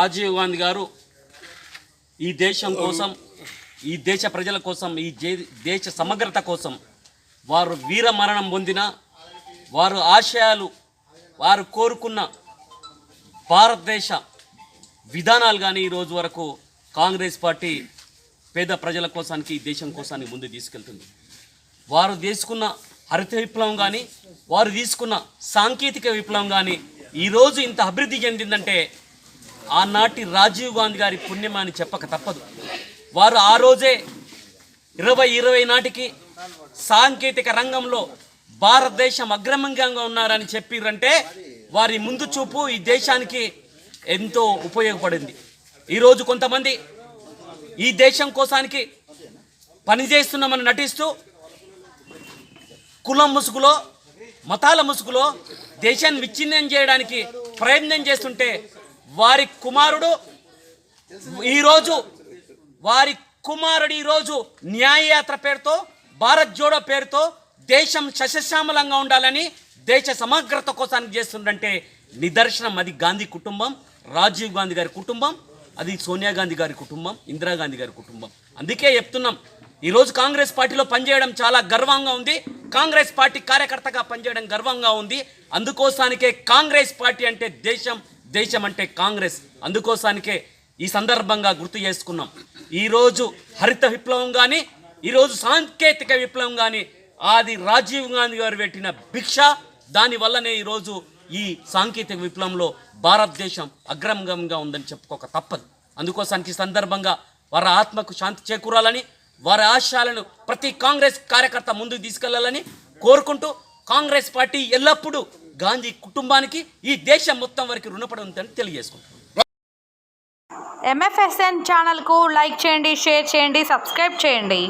రాజీవ్ గాంధీ గారు ఈ దేశం కోసం ఈ దేశ ప్రజల కోసం ఈ జే- దేశ సమగ్రత కోసం వారు వీర మరణం పొందిన వారు ఆశయాలు వారు కోరుకున్న భారతదేశ విధానాలు కానీ ఈ రోజు వరకు కాంగ్రెస్ పార్టీ పేద ప్రజల కోసానికి ఈ దేశం కోసానికి ముందు తీసుకెళ్తుంది. వారు తీసుకున్న హరిత విప్లవం కానీ వారు తీసుకున్న సాంకేతిక విప్లవం కానీ ఈరోజు ఇంత అభివృద్ధి చెందిందంటే ఆనాటి రాజీవ్ గాంధీ గారి పుణ్యం అని చెప్పక తప్పదు. వారు ఆ రోజే ఇరవై ఇరవై నాటికి సాంకేతిక రంగంలో భారతదేశం అగ్రమంగా ఉన్నారని చెప్పిరంటే వారి ముందు చూపు ఈ దేశానికి ఎంతో ఉపయోగపడింది. ఈరోజు కొంతమంది ఈ దేశం కోసానికి పనిచేస్తున్నామని నటిస్తూ కులం ముసుగులో మతాల ముసుగులో దేశాన్ని విచ్ఛిన్నం చేయడానికి ప్రయత్నం చేస్తుంటే వారి కుమారుడు ఈరోజు వారి కుమారుడు ఈరోజు న్యాయయాత్ర పేరుతో భారత్ జోడో పేరుతో దేశం శశశ్యామలంగా ఉండాలని దేశ సమగ్రత కోసానికి చేస్తుందంటే నిదర్శనం. అది గాంధీ కుటుంబం రాజీవ్ గాంధీ గారి కుటుంబం అది సోనియా గాంధీ గారి కుటుంబం ఇందిరాగాంధీ గారి కుటుంబం. అందుకే చెప్తున్నాం ఈరోజు కాంగ్రెస్ పార్టీలో పనిచేయడం చాలా గర్వంగా ఉంది. కాంగ్రెస్ పార్టీ కార్యకర్తగా పనిచేయడం గర్వంగా ఉంది. అందుకోసానికే కాంగ్రెస్ పార్టీ అంటే దేశం దేశం అంటే కాంగ్రెస్. అందుకోసానికే ఈ సందర్భంగా గుర్తు చేసుకున్నాం. ఈరోజు హరిత విప్లవం కానీ ఈరోజు సాంకేతిక విప్లవం కానీ అది రాజీవ్ గాంధీ గారు పెట్టిన భిక్ష దానివల్లనే ఈరోజు ఈ సాంకేతిక విప్లవంలో భారతదేశం అగ్రంగంగా ఉందని చెప్పుకోక తప్పదు. అందుకోసానికి సందర్భంగా వారి ఆత్మకు శాంతి చేకూరాలని వారి ఆశయాలను ప్రతి కాంగ్రెస్ కార్యకర్త ముందుకు తీసుకెళ్ళాలని కోరుకుంటూ కాంగ్రెస్ పార్టీ ఎల్లప్పుడూ గాంధీ కుటుంబానికి ఈ దేశం మొత్తం వరకు రుణపడి ఉందని తెలియజేసుకుంటాం ఎంఎఫ్ఎస్ఎన్ ఛానల్కు లైక్ చేయండి షేర్ చేయండి సబ్స్క్రైబ్ చేయండి.